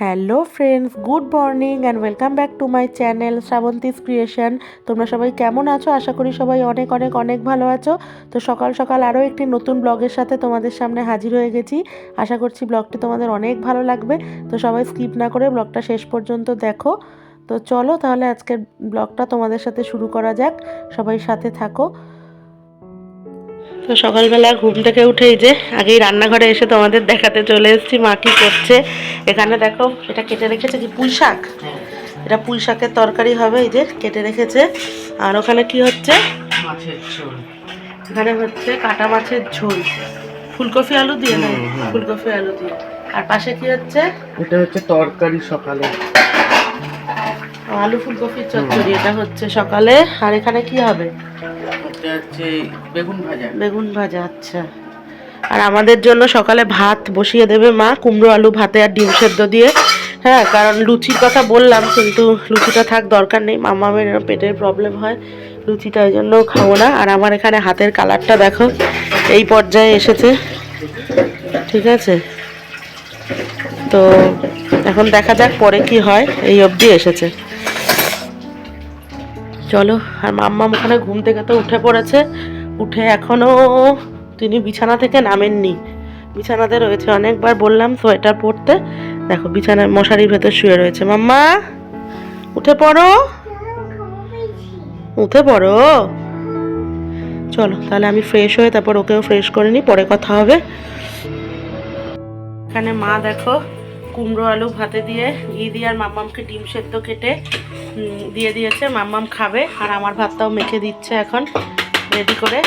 Hello friends good morning and welcome back to my channel Shrabanti's creation তোমরা সবাই কেমন আছো? আশা করি সবাই অনেক অনেক অনেক ভালো আছো। তো সকাল সকাল আরও একটি নতুন ব্লগের সাথে তোমাদের সামনে হাজির হয়ে গেছি। আশা করছি ব্লগটি তোমাদের অনেক ভালো লাগবে। তো সবাই স্কিপ না করে ব্লগটা শেষ পর্যন্ত দেখো। তো চলো তাহলে আজকের ব্লগটা তোমাদের সাথে শুরু করা যাক। সবাই সাথে থাকো। তো সকালবেলা ঘুম থেকে উঠেই যে আগেই রান্নাঘরে এসে তোমাদের দেখাতে চলে এসেছি মা কি করছে। এখানে দেখো এটা কেটে রেখেছে কি পুঁই শাক? এটা পুঁই শাকের তরকারি হবে এই যে কেটে রেখেছে। আর ওখানে কি হচ্ছে? মাছের ঝোল। এখানে হচ্ছে কাটা মাছের ঝোল। ফুলকপি আলু দিয়ে না? হুম, হুম। ফুলকপি আলু দিয়ে। আর পাশে কি হচ্ছে? এটা হচ্ছে তরকারি সকালে। আলু ফুলকপির চচ্চড়ি এটা হচ্ছে সকালে। আর এখানে কি হবে? এটা হচ্ছে বেগুন ভাজা। বেগুন ভাজা আচ্ছা। আর আমাদের জন্য সকালে ভাত বসিয়ে দেবে মা, কুমড়ো আলু ভাতে আর ডিম সেদ্ধ দিয়ে। হ্যাঁ কারণ লুচির কথা বললাম, কিন্তু লুচিটা থাক, দরকার নেই। মামামের পেটের প্রবলেম হয়, লুচিটা ওই জন্য খাব না। আর আমার এখানে হাতের কালারটা দেখো, এই পর্যায়ে এসেছে। ঠিক আছে? তো এখন দেখা যাক পরে কি হয়, এই অবধি এসেছে। চলো, আর মাম্মা ওখানে ঘুম থেকে তো উঠে পড়েছে। উঠে এখনও তিনি বিছানা থেকে নামেননি। বিছানাতে রয়েছে অনেকবার বললাম সোয়েটার পরতে। দেখো বিছানায় মশারির ভেতর শুয়ে রয়েছে। মাম্মা, উঠে পড়ো। উঠে পড়ো। চলো, তাহলে আমি ফ্রেশ হয়ে তারপর ওকেও ফ্রেশ করে নিই, পরে কথা হবে। এখানে মা দেখো কুমড়ো আলু ভাতে দিয়ে ঘি দিয়ে আর মাম্মামকে ডিম সেদ্ধ কেটে দিয়ে দিয়েছে। মাম্মাম খাবে আর আমার ভাতটাও মেখে দিচ্ছে এখন রেডি করে।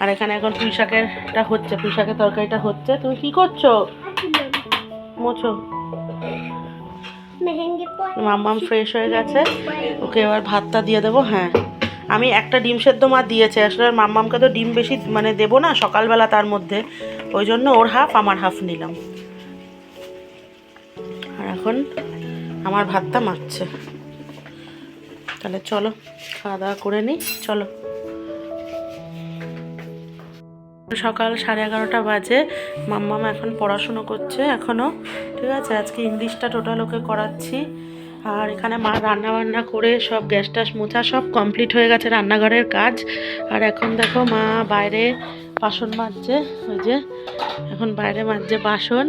আর এখানে এখন পুঁই শাকেরটা হচ্ছে পুঁই শাকের তরকারিটা হচ্ছে। তুমি কি করছ? মোছো। মাম্মাম ফ্রেশ হয়ে গেছে। ওকে এবার ভাতটা দিয়ে দেবো হ্যাঁ। আমি একটা ডিম সেদ্ধ মা দিয়েছে আসলে মাম্মামকে তো ডিম বেশি মানে দেবো না সকালবেলা তার মধ্যে। ওই জন্য ওর হাফ আমার হাফ নিলাম। এখন আমার ভাতটা মাখছে। তাহলে চলো, খাওয়া দাওয়া করে নিই চলো। সকাল সাড়ে এগারোটা বাজে, মাম্মাম এখন পড়াশুনো করছে এখনও ঠিক আছে? আজকে ইংলিশটা টোটাল ওকে করাচ্ছি। আর এখানে মা রান্না বান্না করে সব গ্যাস ট্যাস মোছা সব কমপ্লিট হয়ে গেছে রান্নাঘরের কাজ। আর এখন দেখো মা বাইরে বাসন মাজছে, ওই যে এখন বাইরে মাজছে বাসন।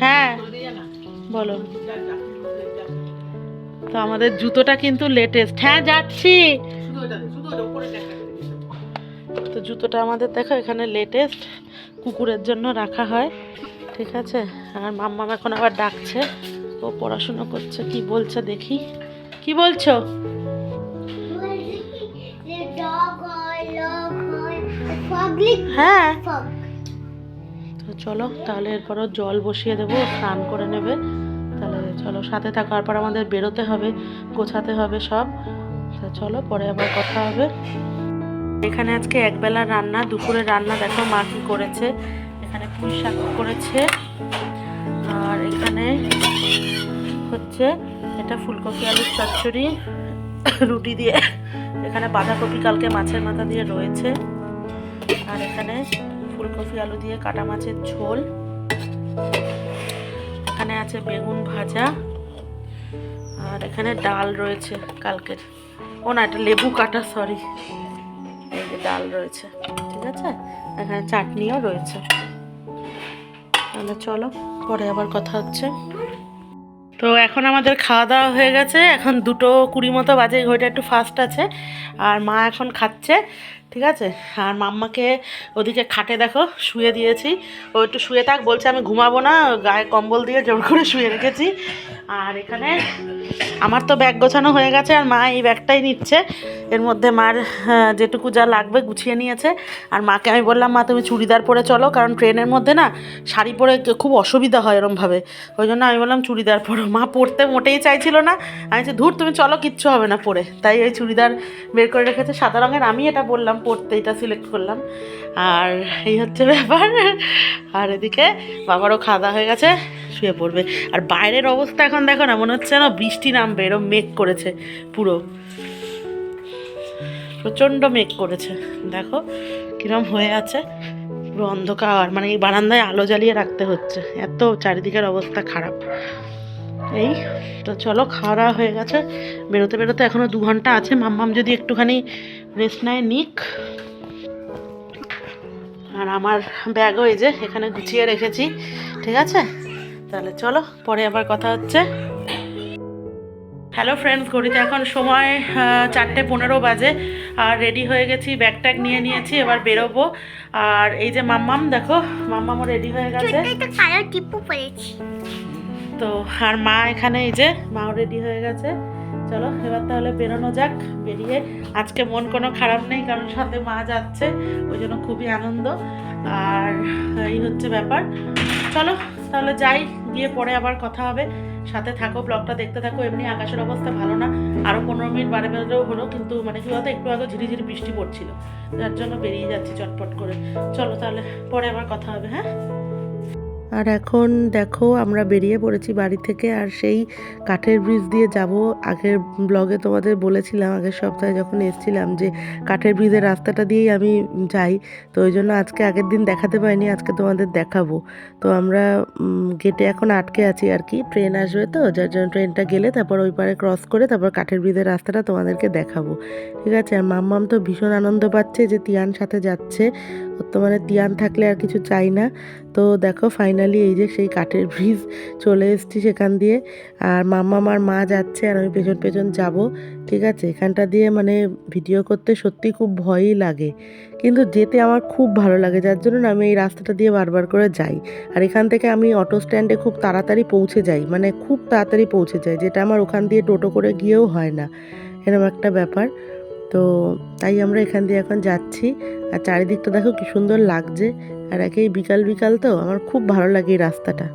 হ্যাঁ। বলো। তো আমাদের জুতোটা কিন্তু লেটেস্ট হ্যাঁ যাচ্ছি। তো জুতোটা আমাদের দেখো এখানে লেটেস্ট কুকুরের জন্য রাখা হয়। ঠিক আছে? আর মাম্মাম এখন আবার ডাকছে। ও পড়াশুনো করছে। কি বলছে দেখি। কি বলছো? হ্যাঁ চলো, তাহলে এরপরও জল বসিয়ে দেবো, স্নান করে নেবে। তাহলে চলো, সাথে থাকার পর আমাদের বেরোতে হবে, গোছাতে হবে সব। তা চলো, পরে আবার কথা হবে। এখানে আজকে একবেলা রান্না, দুপুরে রান্না, দেখো মা কি করেছে। এখানে পুঁই শাক করেছে। আর এখানে হচ্ছে, এটা ফুলকপি, আলুর চচ্চড়ি, রুটি দিয়ে। এখানে বাঁধাকপি কালকে মাছের মাথা দিয়ে রয়েছে। আর এখানে ফুলকপি আলু দিয়ে কাটা মাছের ঝোল। এখানে আছে বেগুন ভাজা। আর এখানে ডাল রয়েছে কালকের। ও না, এটা লেবু কাটা সরি ডাল রয়েছে, ঠিক আছে? এখানে চাটনিও রয়েছে। তাহলে চলো, পরে আবার কথা হচ্ছে। তো এখন আমাদের খাওয়া দাওয়া হয়ে গেছে। এখন দুটো কুড়ি মতো বাজে, ঘড়িটা একটু ফাস্ট আছে। আর মা এখন খাচ্ছে। ঠিক আছে? আর মাম্মাকে ওদিকে খাটে দেখো শুয়ে দিয়েছি। ও একটু শুয়ে থাক বলছে আমি ঘুমাবো না গায়ে কম্বল দিয়ে জোর করে শুয়ে রেখেছি। আর এখানে আমার তো ব্যাগ গোছানো হয়ে গেছে আর মা এই ব্যাগটাই নিচ্ছে। এর মধ্যে মার হ্যাঁ, যেটুকু যা লাগবে গুছিয়ে নিয়েছে। আর মাকে আমি বললাম মা তুমি চুড়িদার পরে চলো কারণ ট্রেনের মধ্যে না শাড়ি পরে খুব অসুবিধা হয় এরমভাবে। ওই জন্য আমি বললাম চুড়িদার পরো। মা পরতে মোটেই চাইছিল না। আমি ধুর তুমি চলো কিচ্ছু হবে না পরে। তাই ওই চুড়িদার বের করে রেখেছে সাদা রঙের আমি এটা বললাম। পরতে এটা সিলেক্ট করলাম। আর এই হচ্ছে ব্যাপার। আর এদিকে বাবারও খাওয়া হয়ে গেছে, শুয়ে পড়বে। আর বাইরের অবস্থা এখন দেখো না, মনে হচ্ছে না বৃষ্টি নামবে, এরম মেঘ করেছে পুরো। প্রচণ্ড মেঘ করেছে। দেখো কিরম হয়ে আছে, পুরো অন্ধকার। মানে এই বারান্দায় আলো জ্বালিয়ে রাখতে হচ্ছে। এত চারিদিকের অবস্থা খারাপ। এই তো চলো, খাওয়া হয়ে গেছে। বেরোতে বেরোতে এখনও দু ঘণ্টা আছে। মাম্মাম যদি একটুখানি রেস্ট নেয় নিক। আর আমার ব্যাগও এই যে এখানে গুছিয়ে রেখেছি ঠিক আছে? তাহলে চলো পরে আবার কথা হচ্ছে। হ্যালো ফ্রেন্ডস ঘড়িতে এখন সময় চারটে পনেরো বাজে। আর রেডি হয়ে গেছি ব্যাগ ট্যাগ নিয়ে নিয়েছি এবার বেরোবো। আর এই যে মাম্মাম দেখো মাম্মামও রেডি হয়ে গেছে। তো আর মা এখানে এই যে মাও রেডি হয়ে গেছে। চলো, এবার তাহলে বেরোনো যাক, বেরিয়ে। আজকে মন কোনো খারাপ নেই, কারণ সাথে মা যাচ্ছে, ওই জন্য খুবই আনন্দ। আর এই হচ্ছে ব্যাপার। চলো, তাহলে যাই, গিয়ে পরে আবার কথা হবে। সাথে থাকো, ব্লগটা দেখতে থাকো, এমনি আকাশের অবস্থা ভালো না। আরও পনেরো মিনিট বারে বেরোলেও হলো, কিন্তু মানে কি বলতো, একটু আগে ঝিরিঝিরি বৃষ্টি পড়ছিল। যার জন্য বেরিয়ে যাচ্ছি চটপট করে। চলো তাহলে, পরে আবার কথা হবে হ্যাঁ? আর এখন দেখো, আমরা বেরিয়ে পড়েছি বাড়ি থেকে আর সেই কাঠের ব্রিজ দিয়ে যাব। আগের ব্লগে তোমাদের বলেছিলাম, আগের সপ্তাহে যখন এসেছিলাম যে কাঠের ব্রিজের রাস্তাটা দিয়েই আমি যাই। তো ওই জন্য আজকে আগের দিন দেখাতে পারিনি, আজকে তোমাদের দেখাবো। তো আমরা গেটে এখন আটকে আছি আর কি। ট্রেন আসবে তো, যার জন্য ট্রেনটা গেলে তারপর ওই পারে ক্রস করে তারপর কাঠের ব্রিজের রাস্তাটা তোমাদেরকে দেখাবো। ঠিক আছে? আর মাম্মাম তো ভীষণ আনন্দ পাচ্ছে যে তিয়ান সাথে যাচ্ছে। ওর তো মানে তিয়ান থাকলে আর কিছু চাই না। তো দেখো ফাইনালি এই যে সেই কাঠের ব্রিজ চলে এসেছি সেখান দিয়ে। আর মাম্মা আমার মা যাচ্ছে আর আমি পেছন পেছন যাব, ঠিক আছে? এখানটা দিয়ে মানে ভিডিও করতে সত্যি খুব ভয়ই লাগে। কিন্তু যেতে আমার খুব ভালো লাগে, যার জন্য আমি এই রাস্তাটা দিয়ে বারবার করে যাই। আর এখান থেকে আমি অটো স্ট্যান্ডে খুব তাড়াতাড়ি পৌঁছে যাই মানে খুব তাড়াতাড়ি পৌঁছে যাই, যেটা আমার ওখান দিয়ে টোটো করে গিয়েও হয় না। এরকম একটা ব্যাপার। তো তাই আমরা এখান দিয়ে এখন যাচ্ছি। আর চারিদিকটা দেখো কি সুন্দর লাগছে। আর একেই বিকাল বিকাল তো, আমার খুব ভালো লাগে এই রাস্তাটা।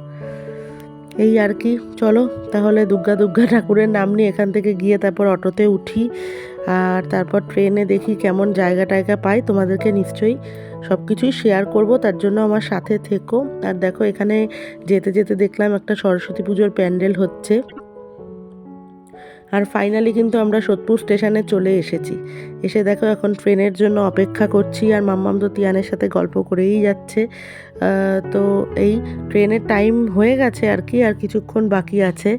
এই আর কি, চলো তাহলে দুর্গা দুর্গা ঠাকুরের নাম নিয়ে এখান থেকে গিয়ে তারপর অটোতে উঠি। আর তারপর ট্রেনে দেখি কেমন জায়গা টায়গা পাই, তোমাদেরকে নিশ্চয়ই সব কিছুই শেয়ার করব। তার জন্য আমার সাথে থেকো। আর দেখো এখানে যেতে যেতে দেখলাম একটা সরস্বতী পুজোর প্যান্ডেল হচ্ছে। আর ফাইনালি কিন্তু আমরা সোদপুর স্টেশনে চলে এসেছি। এসে দেখো এখন ট্রেনের জন্য অপেক্ষা করছি আর মাম্মাম তো তিয়ানের সাথে গল্প করেই যাচ্ছে। তো এই ট্রেনের টাইম হয়ে গেছে আর কি, আর কিছুক্ষণ বাকি আছে।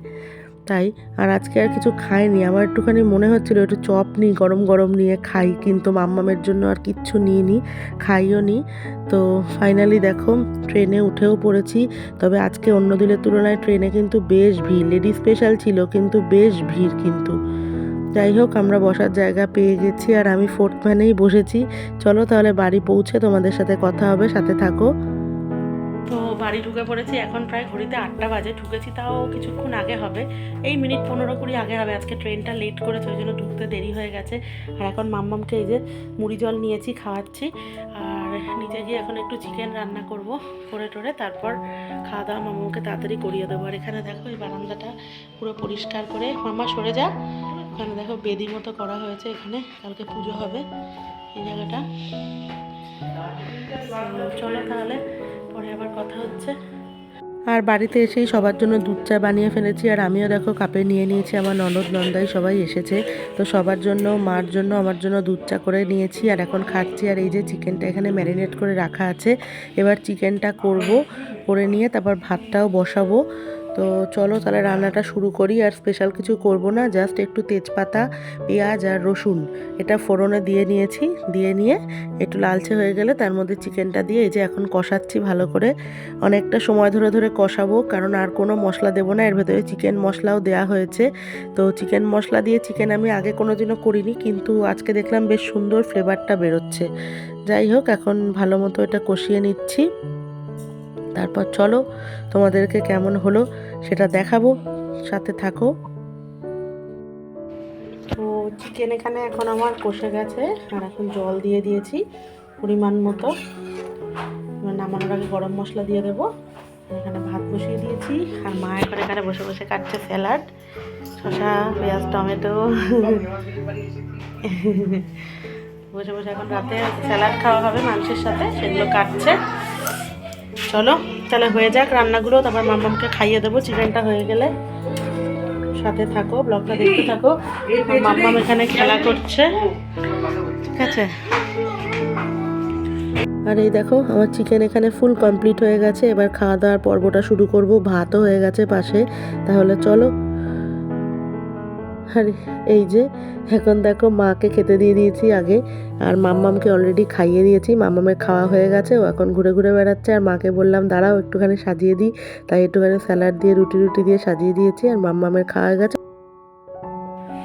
তাই আর আজকে আর কিছু খাইনি। আমার একটুখানি মনে হচ্ছিল একটু চপ নিই, গরম গরম নিয়ে খাই, কিন্তু মাম্মামের জন্য আর কিচ্ছু নিইনি, খাইও নি। তো ফাইনালি দেখো ট্রেনে উঠেও পড়েছি, তবে আজকে অন্য দিনের তুলনায় ট্রেনে কিন্তু বেশ ভিড়। লেডি স্পেশাল ছিল, কিন্তু বেশ ভিড় কিন্তু। যাই হোক, আমরা বসার জায়গা পেয়ে গেছি আর আমি ফোর্থ ম্যানেই বসেছি। চলো তাহলে বাড়ি পৌঁছে তোমাদের সাথে কথা হবে, সাথে থাকো। তো বাড়ি ঢুকে পড়েছি। এখন প্রায় ঘড়িতে আটটা বাজে। ঢুকেছি তাও কিছুক্ষণ আগে হবে। এই মিনিট পনেরো কুড়ি আগে হবে। আজকে ট্রেনটা লেট করেছে, ওই জন্য ঢুকতে দেরি হয়ে গেছে। আর এখন মাম্মামকে এই যে মুড়ি জল নিয়েছি, খাওয়াচ্ছি। আর নিজে গিয়ে এখন একটু চিকেন রান্না করব করে টোরে। তারপর খাওয়া দাওয়া মাম্মাকে তাড়াতাড়ি করিয়ে দেবো। আর এখানে দেখো, এই বারান্দাটা পুরো পরিষ্কার করে মাম্মা সরে যা। ওখানে দেখো বেদি মতো করা হয়েছে এখানে। কালকে পুজো হবে এই জায়গাটা। চলো তাহলে। পরে আবার কথা হচ্ছে। আর বাড়িতে এসেই সবার জন্য দুধ চা বানিয়ে ফেলেছি। আর আমিও দেখো কাপে নিয়ে নিয়েছি, আমার ননদ নন্দাই সবাই এসেছে। তো সবার জন্য, মার জন্য, আমার জন্য দুধ চা করে নিয়েছি। আর এখন খাচ্ছি, আর এই যে চিকেনটা এখানে ম্যারিনেট করে রাখা আছে। এবার চিকেনটা করব, করে নিয়ে তারপর ভাতটাও বসাবো। তো চলো তাহলে রান্নাটা শুরু করি আর স্পেশাল কিছু করব না জাস্ট একটু তেজপাতা, পেঁয়াজ আর রসুন। এটা ফোড়নে দিয়ে নিয়েছি, দিয়ে নিয়ে একটু লালচে হয়ে গেলে তার মধ্যে চিকেনটা দিয়ে এই যে এখন কষাচ্ছি ভালো করে। অনেকটা সময় ধরে ধরে কষাবো, কারণ আর কোনো মশলা দেবো না, এর ভেতরে চিকেন মশলাও দেওয়া হয়েছে। তো চিকেন মশলা দিয়ে চিকেন আমি আগে কোনো দিনও করিনি, কিন্তু আজকে দেখলাম বেশ সুন্দর ফ্লেভারটা বেরোচ্ছে। যাই হোক, এখন ভালো মতো এটা কষিয়ে নিচ্ছি। তারপর চলো, তোমাদেরকে কেমন হলো সেটা দেখাবো, সাথে থাকো। তো চিকেন এখানে এখন আমার কষে গেছে, আর এখন জল দিয়ে দিয়েছি পরিমাণ মতো। নামানোর আগে গরম মশলা দিয়ে দেবো। এখানে ভাত বসিয়ে দিয়েছি, আর মা এখন এখানে বসে বসে কাটছে স্যালাড, শসা, পেঁয়াজ, টমেটো। বসে বসে এখন রাতে স্যালাড খাওয়া হবে মাংসের সাথে, সেগুলো কাটছে। চলো তাহলে হয়ে যাক রান্নাগুলো তারপর মাম্মামকে খাইয়ে দেবো চিকেনটা হয়ে গেলে। সাথে থাকো ব্লগটা দেখতে থাকো। মাম্মাম এখানে খেলা করছে। ঠিক আছে? আর এই দেখো আমার চিকেন এখানে ফুল কমপ্লিট হয়ে গেছে। এবার খাওয়া দাওয়ার পর্বটা শুরু করব। ভাতও হয়ে গেছে পাশে। তাহলে চলো। আর এই যে এখন দেখো মাকে খেতে দিয়ে দিয়েছি আগে। আর মাম্মামকে অলরেডি খাইয়ে দিয়েছি। মাম্মামের খাওয়া হয়ে গেছে, ও এখন ঘুরে ঘুরে বেড়াচ্ছে। আর মাকে বললাম, দাঁড়াও, একটুখানি সাজিয়ে দিই। তাই একটুখানি স্যালাড দিয়ে রুটি রুটি দিয়ে সাজিয়ে দিয়েছি আর মাম্মামের খাওয়া গেছে।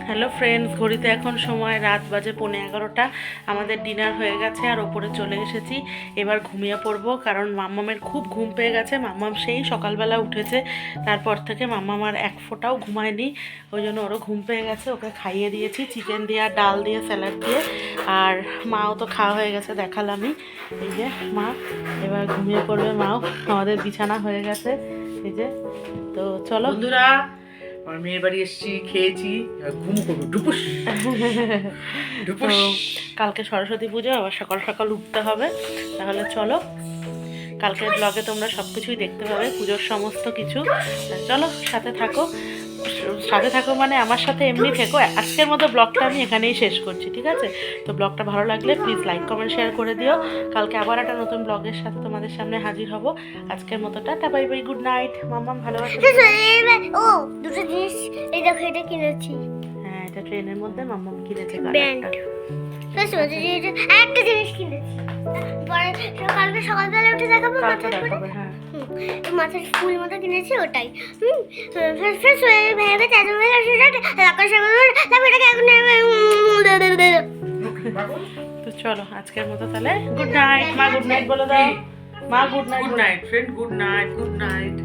হ্যালো ফ্রেন্ডস, ঘড়িতে এখন সময় রাত বাজে পৌনে এগারোটা। আমাদের ডিনার হয়ে গেছে আর ওপরে চলে এসেছি। এবার ঘুমিয়ে পড়ব কারণ মাম্মামের খুব ঘুম পেয়ে গেছে। মাম্মাম সেই সকালবেলা উঠেছে, তারপর থেকে মাম্মাম আর এক ফোঁটাও ঘুমায়নি। ওই জন্য ওরও ঘুম পেয়ে গেছে। ওকে খাইয়ে দিয়েছি, চিকেন দিয়ে আর ডাল দিয়ে, স্যালাড দিয়ে। আর মাও তো খাওয়া হয়ে গেছে, দেখালামই। এই যে মা, এবার ঘুমিয়ে পড়বে মাও। আমাদের বিছানা হয়ে গেছে। এই যে, তো চলো। বন্ধুরা আমার মেয়ের বাড়ি এসেছি খেয়েছি ঘুম করব ডুপুস ডুপুস কালকে সরস্বতী পুজো আবার সকাল সকাল উঠতে হবে। তাহলে চলো কালকের ব্লগে তোমরা সবকিছুই দেখতে পাবে পুজোর সমস্ত কিছু। চলো সাথে থাকো। সাথে থাকো মানে আমার সাথে এমনি থেকো। আজকের মতো ব্লগটা আমি এখানেই শেষ করছি ঠিক আছে? তো ব্লগটা ভালো লাগলে প্লিজ লাইক কমেন্ট শেয়ার করে দিও। কালকে আবার একটা নতুন ব্লগের সাথে তোমাদের সামনে হাজির হব। আজকের মতো tata bye bye good night মাম্মাম ভালোবাসা ও দুটো জিনিস এই দেখো এটা কিনেছি। হ্যাঁ এটা ট্রেনের মধ্যে মাম্মাম কিনেছে মজা জিনিস একটা জিনিস কিনেছি। সকালবেলা উঠে দেখাবো কালকে মাথার হ্যাঁ। মাথার ফুল মতো কিনেছি ওটাই। হুম ফ্রেশ ফ্রেশ হয়ে ভেবে চাদর মেরে তো চলো আজকের মতো তাহলে গুড নাইট মা গুড নাইট বলে দাও। মা good night good night friend good night good night